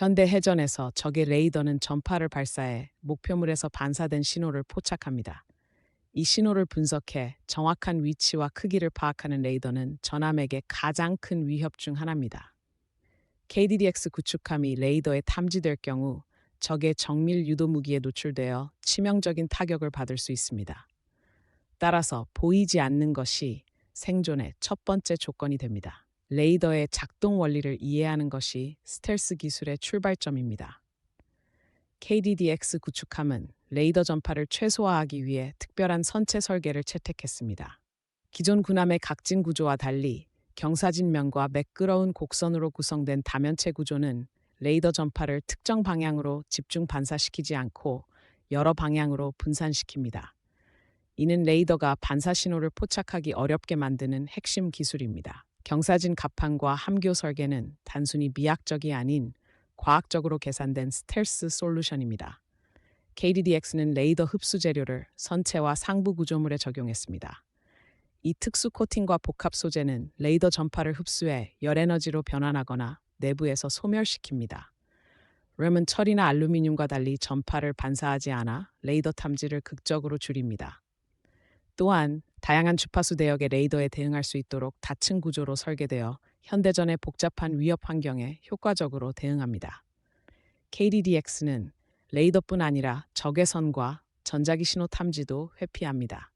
현대 해전에서 적의 레이더는 전파를 발사해 목표물에서 반사된 신호를 포착합니다. 이 신호를 분석해 정확한 위치와 크기를 파악하는 레이더는 전함에게 가장 큰 위협 중 하나입니다. KDDX 구축함이 레이더에 탐지될 경우 적의 정밀 유도 무기에 노출되어 치명적인 타격을 받을 수 있습니다. 따라서 보이지 않는 것이 생존의 첫 번째 조건이 됩니다. 레이더의 작동 원리를 이해하는 것이 스텔스 기술의 출발점입니다. KDDX 구축함은 레이더 전파를 최소화하기 위해 특별한 선체 설계를 채택했습니다. 기존 군함의 각진 구조와 달리 경사진면과 매끄러운 곡선으로 구성된 다면체 구조는 레이더 전파를 특정 방향으로 집중 반사시키지 않고 여러 방향으로 분산시킵니다. 이는 레이더가 반사 신호를 포착하기 어렵게 만드는 핵심 기술입니다. 경사진 갑판과 함교 설계는 단순히 미학적이 아닌 과학적으로 계산된 스텔스 솔루션입니다. KDDX는 레이더 흡수 재료를 선체와 상부 구조물에 적용했습니다. 이 특수 코팅과 복합 소재는 레이더 전파를 흡수해 열 에너지로 변환하거나 내부에서 소멸시킵니다. 램은 철이나 알루미늄과 달리 전파를 반사하지 않아 레이더 탐지를 극적으로 줄입니다. 또한 다양한 주파수 대역의 레이더에 대응할 수 있도록 다층 구조로 설계되어 현대전의 복잡한 위협 환경에 효과적으로 대응합니다. KDDX는 레이더뿐 아니라 적외선과 전자기 신호 탐지도 회피합니다.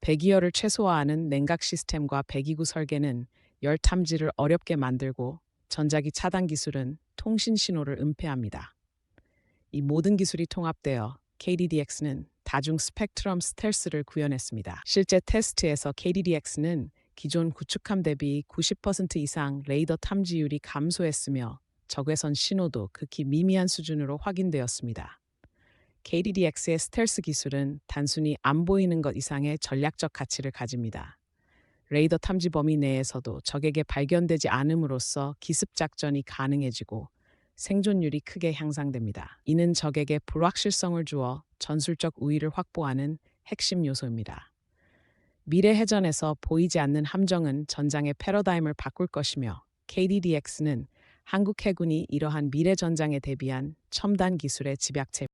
배기열을 최소화하는 냉각 시스템과 배기구 설계는 열 탐지를 어렵게 만들고 전자기 차단 기술은 통신 신호를 은폐합니다. 이 모든 기술이 통합되어 KDDX는 다중 스펙트럼 스텔스를 구현했습니다. 실제 테스트에서 KDDX는 기존 구축함 대비 90% 이상 레이더 탐지율이 감소했으며 적외선 신호도 극히 미미한 수준으로 확인되었습니다. KDDX의 스텔스 기술은 단순히 안 보이는 것 이상의 전략적 가치를 가집니다. 레이더 탐지 범위 내에서도 적에게 발견되지 않음으로써 기습 작전이 가능해지고 생존율이 크게 향상됩니다. 이는 적에게 불확실성을 주어 전술적 우위를 확보하는 핵심 요소입니다. 미래 해전에서 보이지 않는 함정은 전장의 패러다임을 바꿀 것이며 KDDX는 한국 해군이 이러한 미래 전장에 대비한 첨단 기술의 집약체